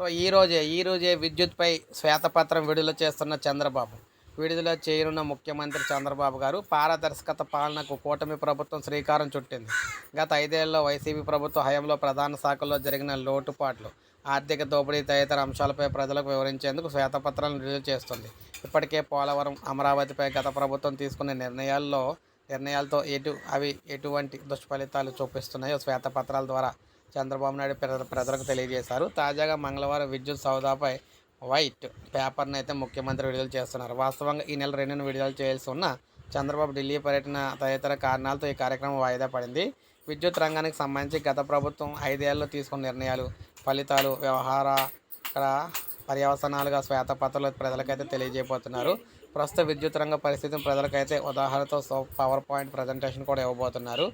So ఈ రోజే ఈ రోజే విద్యుత్పై శ్వేతపత్రం విడుదల చేస్తున్న చంద్రబాబు. విడుదల చేయనున్న ముఖ్యమంత్రి చంద్రబాబు గారు పారదర్శకత పాలనకు కూటమి ప్రభుత్వం శ్రీకారం చుట్టింది. గత ఐదేళ్ళలో వైసీపీ ప్రభుత్వ హయాంలో ప్రధాన శాఖల్లో జరిగిన లోటుపాట్లు ఆర్థిక దోపిడీ తదితర అంశాలపై ప్రజలకు వివరించేందుకు శ్వేతపత్రాలను విడుదల చేస్తుంది. ఇప్పటికే పోలవరం అమరావతిపై గత ప్రభుత్వం తీసుకున్న నిర్ణయాల్లో నిర్ణయాలతో ఎటు అవి ఎటువంటి దుష్ఫలితాలు చూపిస్తున్నాయో శ్వేతపత్రాల ద్వారా చంద్రబాబు నాయుడు ప్రజలకు తెలియజేశారు. తాజాగా మంగళవారం విద్యుత్ సౌదాపై వైట్ పేపర్ను అయితే ముఖ్యమంత్రి విడుదల చేస్తున్నారు. వాస్తవంగా ఈ నెల రెండును విడుదల చేయాల్సి ఉన్న చంద్రబాబు ఢిల్లీ పర్యటన తదితర కారణాలతో ఈ కార్యక్రమం వాయిదా పడింది. విద్యుత్ రంగానికి సంబంధించి గత ప్రభుత్వం ఐదేళ్ళలో తీసుకున్న నిర్ణయాలు ఫలితాలు వ్యవహార పర్యవసనాలుగా శ్వేతపత్రాలు ప్రజలకైతే తెలియజేయబోతున్నారు. ప్రస్తుత విద్యుత్ రంగ పరిస్థితిని ప్రజలకైతే ఉదాహరణతో సో పవర్ పాయింట్ ప్రజెంటేషన్ కూడా ఇవ్వబోతున్నారు.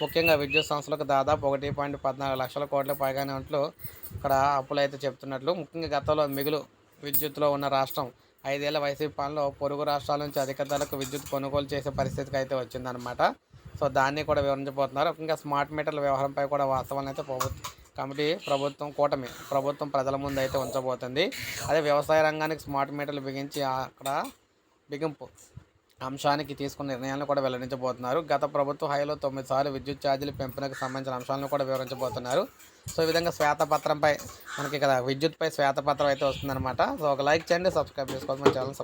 ముఖ్యంగా విద్యుత్ సంస్థలకు దాదాపు ఒకటి పాయింట్ పద్నాలుగు లక్షల కోట్ల పైగానే ఉంటూ ఇక్కడ అప్పులు అయితే చెప్తున్నట్లు. ముఖ్యంగా గతంలో మిగులు విద్యుత్లో ఉన్న రాష్ట్రం ఐదేళ్ళ వైసీపీ పాలనలో పొరుగు రాష్ట్రాల నుంచి అధిక ధరకు విద్యుత్ కొనుగోలు చేసే పరిస్థితికి అయితే వచ్చిందనమాట సో దాన్ని కూడా వివరించబోతున్నారు. ఇంకా స్మార్ట్ మీటర్ల వ్యవహారంపై కూడా వాస్తవాన్ని అయితే ప్రభుత్వం కమిటీ ప్రభుత్వం కూటమి ప్రభుత్వం ప్రజల ముందు అయితే ఉంచబోతుంది. అదే వ్యవసాయ రంగానికి స్మార్ట్ మీటర్లు బిగించి అక్కడ బిగింపు అంశానికి తీసుకున్న నిర్ణయాలను కూడా వెల్లడించబోతున్నారు. గత ప్రభుత్వ హైలో తొమ్మిది సార్లు విద్యుత్ ఛార్జీలు పెంపునకు సంబంధించిన అంశాలను కూడా వివరించబోతున్నారు. సో ఈ విధంగా శ్వేతపత్రంపై మనకి ఇక్కడ విద్యుత్పై శ్వేతపత్రం అయితే వస్తుందన్నమాట. సో ఒక లైక్ చేయండి సబ్స్క్రైబ్ చేసుకోవాలి మన ఛానల్